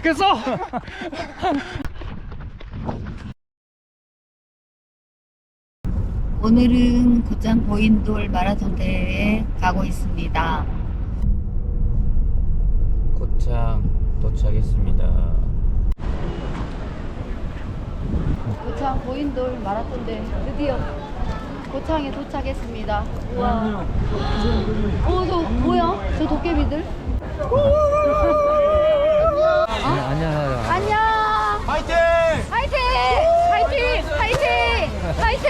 찍겠어? 오늘은 고장 보인돌 마라톤 대회에 가고 있습니다. 고창 도착했습니다. 고창 보인돌 마라톤 대회 드디어 고창에 도착했습니다. 우와. 어, 저 뭐야? 저 도깨비들? 안녕하세요. 안녕. 파이팅! 화이팅! 화이팅! 화이팅! 화이팅!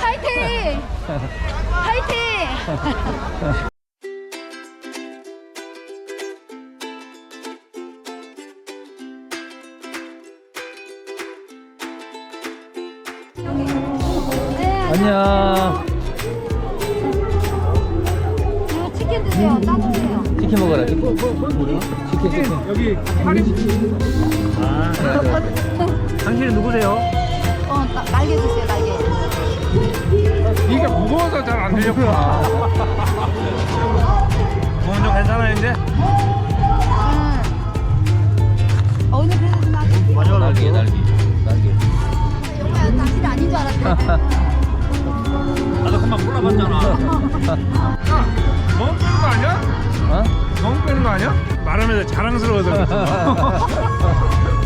화이팅! 화이팅! 네, 안녕. 이거 치킨 드세요. 따뜻해요. 치킨 먹어라. 치킨. 치킨 치킨. 여기 파리 치킨. 아, 당신은 누구세요? 어, 따- 날개 드세요. 날개. 이게 무거워서 잘 안 들렸구나. 몸은 좀 괜찮아요, 이제? 응. 어, 오늘 그래도 좀 나게. 날개 날개 날개. 정말 당신 아닌 줄 알았대. 나도 금방 몰라봤잖아. 야, 너무 빼는 거 아니야? 어? 너무 빼는 거 아니야? 말하면서 자랑스러워서.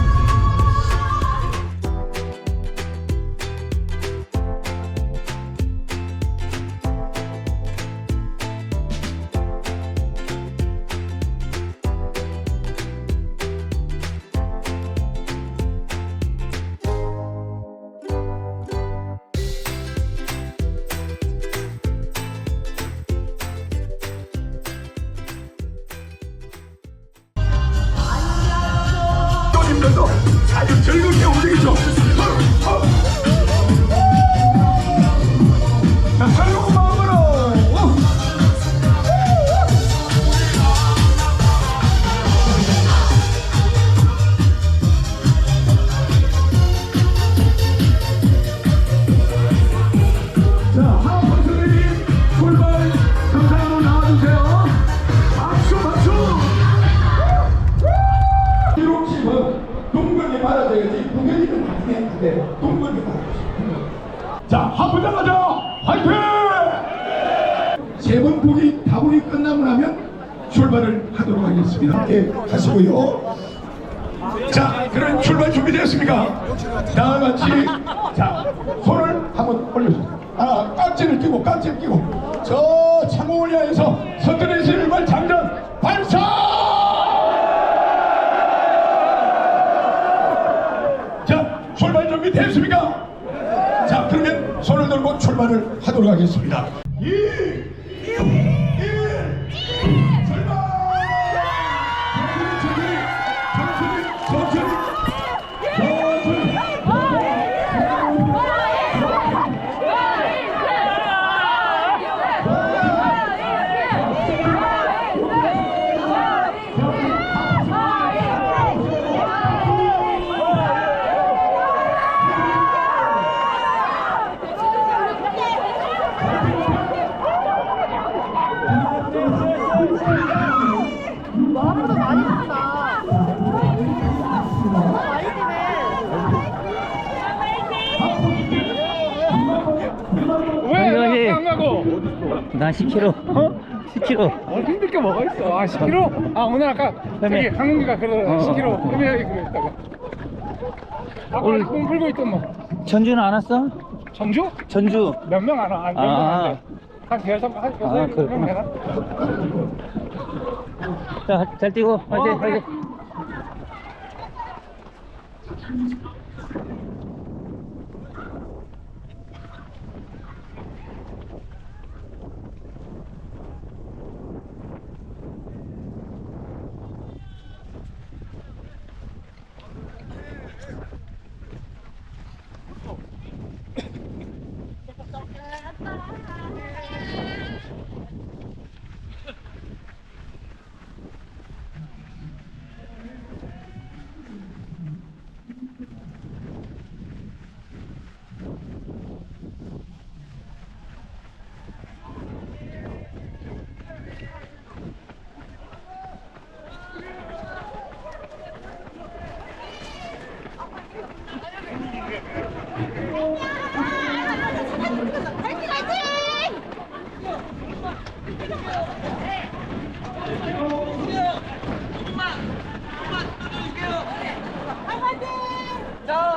함께 가시고요. 자, 그럼 출발 준비되었습니까? 다 같이 자 손을 한번 올려주세요. 아, 깍지를 끼고 깍지를 끼고 저 창공을 향해서 서투리 실발 장전 발사! 자, 출발 준비 됐습니까? 자, 그러면 손을 들고 출발을 하도록 하겠습니다. 2, 왜? 안 가고? 나 10kg. 어? 10kg. 어, 힘들 게 뭐가 있어? 아, 10kg? 아, 오늘 아까 저기 흠이. 강은기가 그러더라. 어. 10kg. 흠이하게 그랬다가. 아까 오늘- 꿈 풀고 있던 뭐. 전주는 안 왔어? 전주? 전주. 몇 명 안 와? 아, 아. 한 대여섯 명, 한 아, 여섯 명 그렇구나. 되나? 자, 잘 뛰고. 화이팅, 어. 화이팅.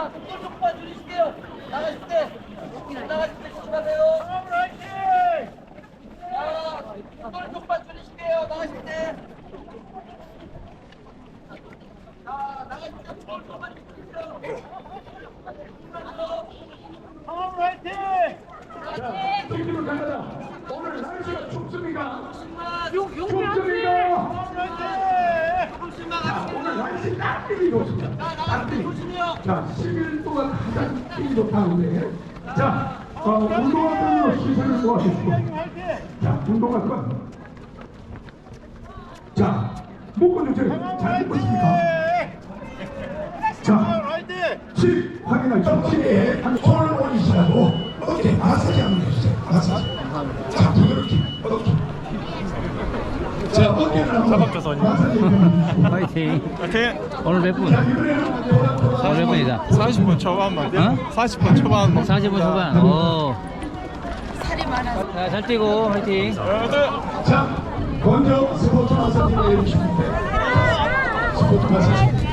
자, 속도 조금만 줄이실게요. 나가실 때. 나가실 때 조심하세요. 자, 속도를 조금만 줄이실게요. 나가실 때. 자, 나가실 때 속도를 조금만 줄이실게요. 이쪽으로 가자. 오늘 날씨가 춥습니까? 춥습니까? 자, 오늘 날씨 딱 뛰기 좋습니다. 딱 뛰기. 자, 10일 동안 가장 뛰기 좋다는데. 자, 어, 운동화들로 시선을 모아주시고. 자, 운동화 그만. 자, 요청 잘 듣고 있습니까? 자, 칩 확인하시고 칩에 손을 올리시라고 어깨 마사지 한번 해주세요. 마사지. 자. 자, 한번 해주시고. 화이팅. 오늘 몇 분? 오늘 몇 분이다? 40분 초반만 돼? 어? 40분 초반 뭐 40분 초반. 오. 살이 많아. 자, 잘 뛰고 화이팅. 자, 먼저 스포츠 마사지를 해주시면 돼요. 스포츠 마사지.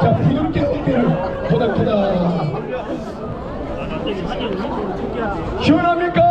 자, 부드럽게 어깨를 토닥토닥. 시원합니까?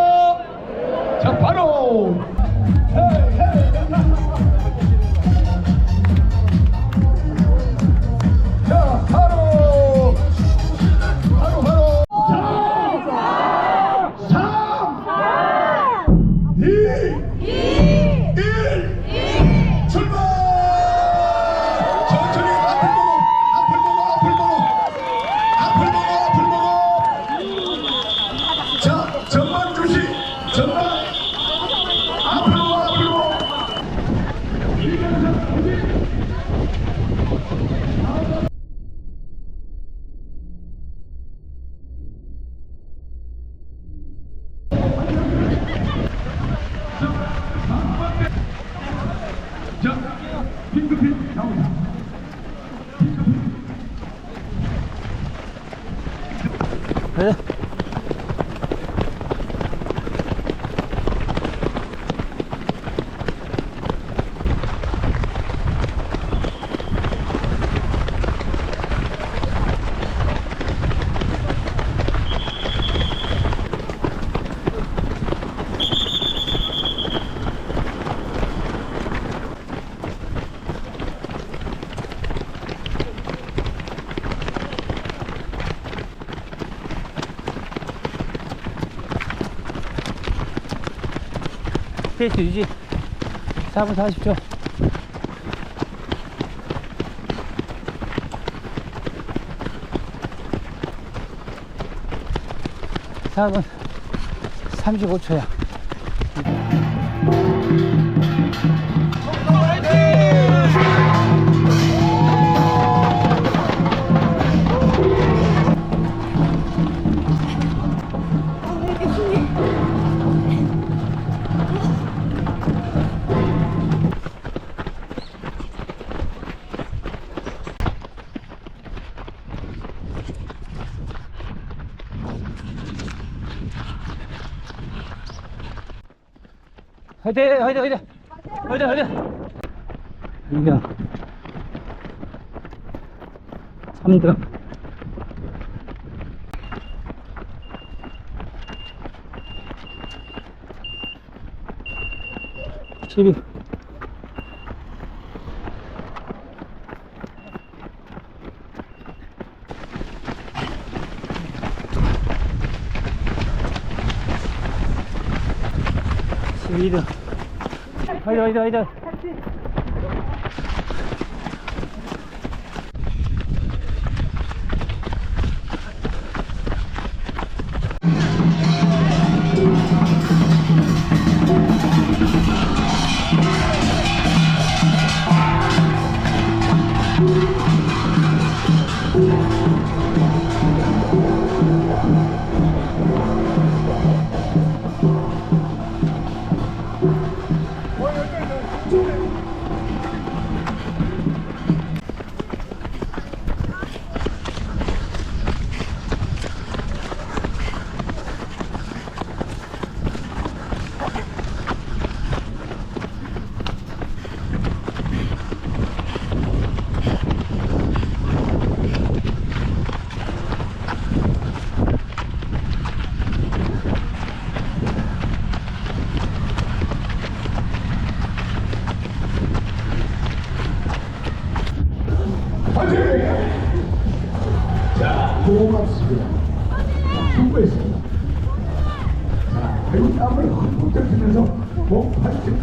페이스 유지. 4분 40초. 사분 35초야. 화이팅! 화이팅! 화이팅! 화이팅! 화이팅! 이겨. 3등. 12. 십이등. 화이팅,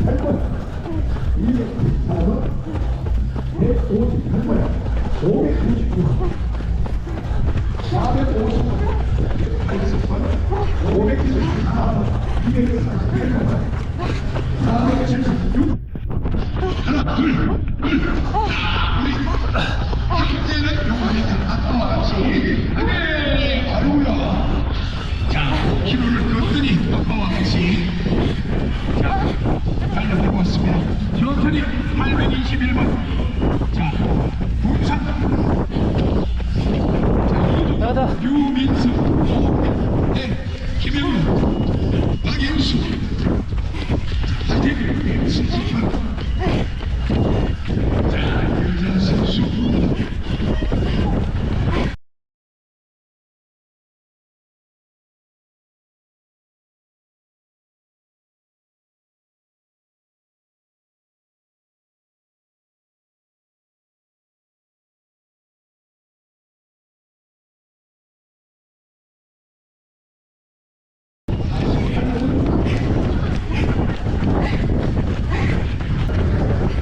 88번, 294번, 158번, 596번, 450번, 80번, 594번, 248번, 476번, 하나, 둘, 둘, 함께는 영원히 아빠와 같이 네, 아이고야 자 5km를 걷더니 아빠와 같이 자 달려들고 왔습니다 천천히 821번 자 부산 자 나가다. 유민수 네 김영우 박영수 자 화이팅 170번 자 유자 선수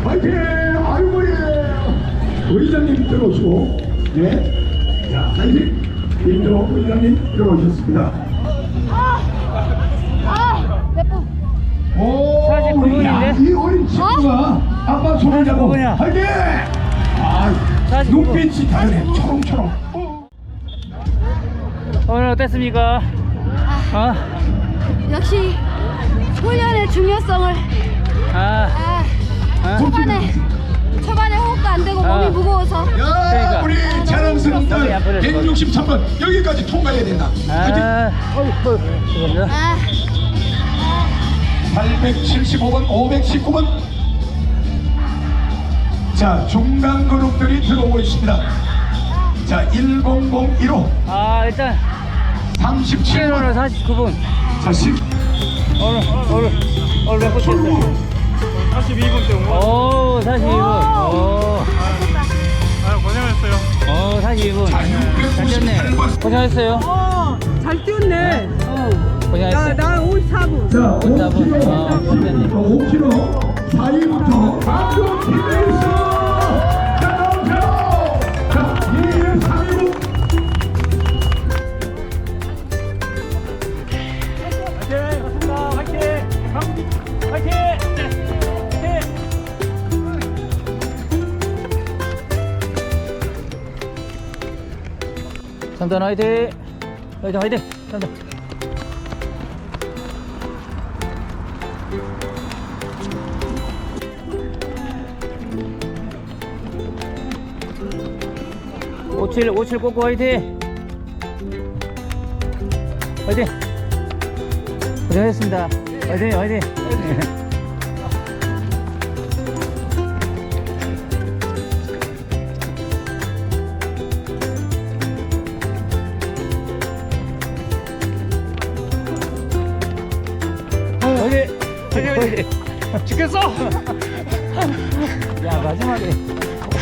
화이팅! 아이고 예! 의장님 들어오시고 네. 자 화이팅! 임도 의장님 들어오셨습니다. 오, 49 우리 야, 분인데? 이 어린 친구가 아빠 손을 잡고 49 분이야. 화이팅! 아, 49 분. 눈빛이 다르네. 초롱초롱. 어. 오늘 어땠습니까? 아, 역시 훈련의 중요성을 아, 아, 아. 초반에 초반에 호흡도 안 되고 아. 몸이 무거워서 야, 그러니까. 우리 보내줄 163번 여기까지 통과해야 된다. 화이팅! 아, 어이구, 죄송합니다. 아, 875번, 519번. 자, 중간 그룹들이 들어오고 있습니다. 자, 1001호, 아, 일단 37번, 7월 49분. 자, 10, 오늘, 오늘, 오늘 몇 분? 출구, 42분 때 온 거. 오, 42분. 오, 아, 고생했어요. 오, 42분. 자, 잘 뛰었네. 698번. 고생하셨어요. 어, 잘 뛰었네. 어. 나, 고생하셨어요. 나 54분. 자, 오십사번. 5km, 아, 5km, 4위부터 박수 팀에 있어! 삼단 화이팅! 화이팅 화이팅! 삼단 오칠 오칠 꼬꼬 화이팅! 화이팅! 고생하셨습니다. 화이팅, 화이팅. 죽겠어! 야, 마지막에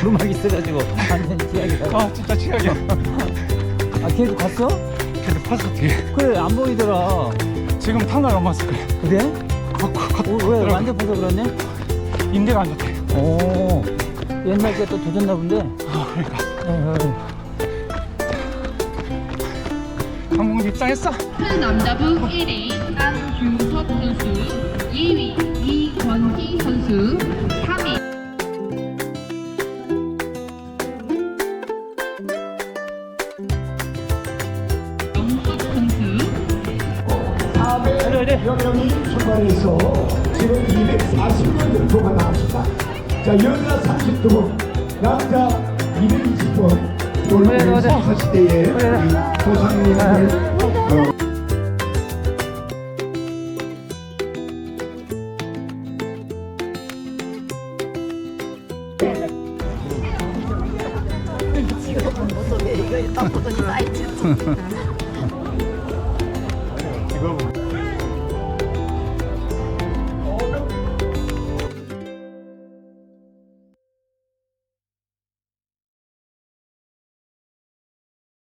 오르막 있어가지고 완전 지하게 아, 진짜 최악이야. 아, 걔도 갔어? 계속 봤어, 어떻게. 그래, 안 보이더라. 지금 탄날 넘었을 거야. 그래? 걷고, 걷고. 어, 왜, 완전 부서 그러네? 인대가 안 좋대. 오, 옛날 게또 도졌나 본데? 아, 그러니까. 에이, 한국은 입장했어? 남자부 1위 안규석 선수, 2위 이권희 선수, 3위 영석 선수, 400여명이 출발해서 지금 240명 정도가 나왔습니다. 자, 여자 32번, 남자 220번. 오늘 그래, 그래. 사시대의 그래.